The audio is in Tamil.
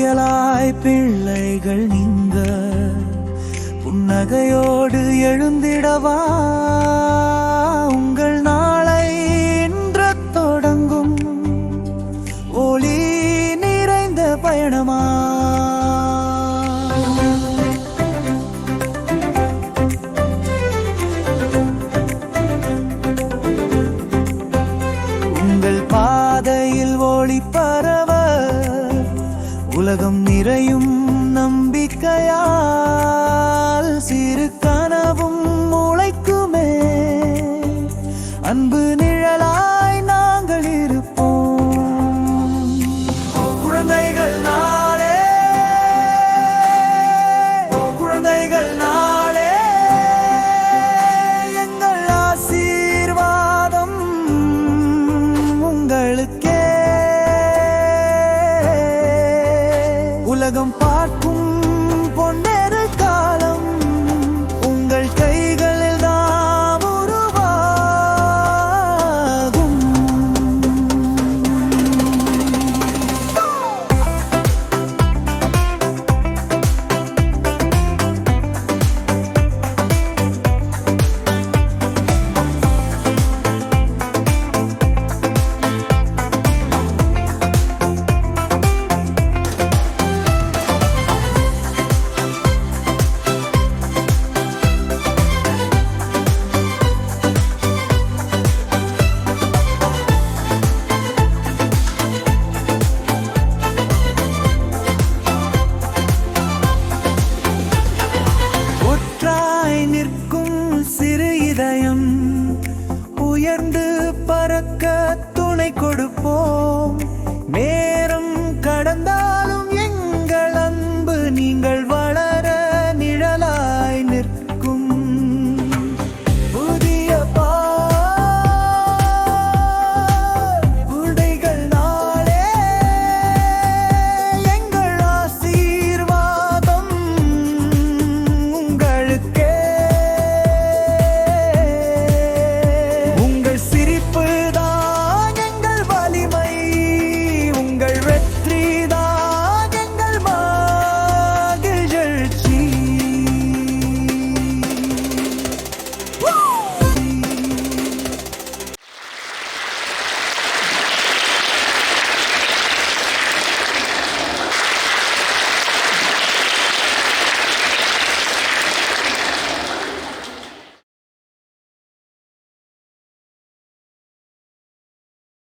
புது பிள்ளைகள் நீங்க புன்னகையோடு எழுந்திடவா? உங்கள் நாளை இன்று தொடங்கும். ஒளி நிறைந்த பயணமா? உலகம் நிறையும் நம்பிக்கையால் சிறு கனவும் முளைக்குமே. அன்பு நிழலாய் நாங்கள் இருப்போம். குழந்தைகள் நாளே. குழந்தைகள் நாள். முழுவதும் பார்க்கும் பொன்ன உனை கொடுப்போம்.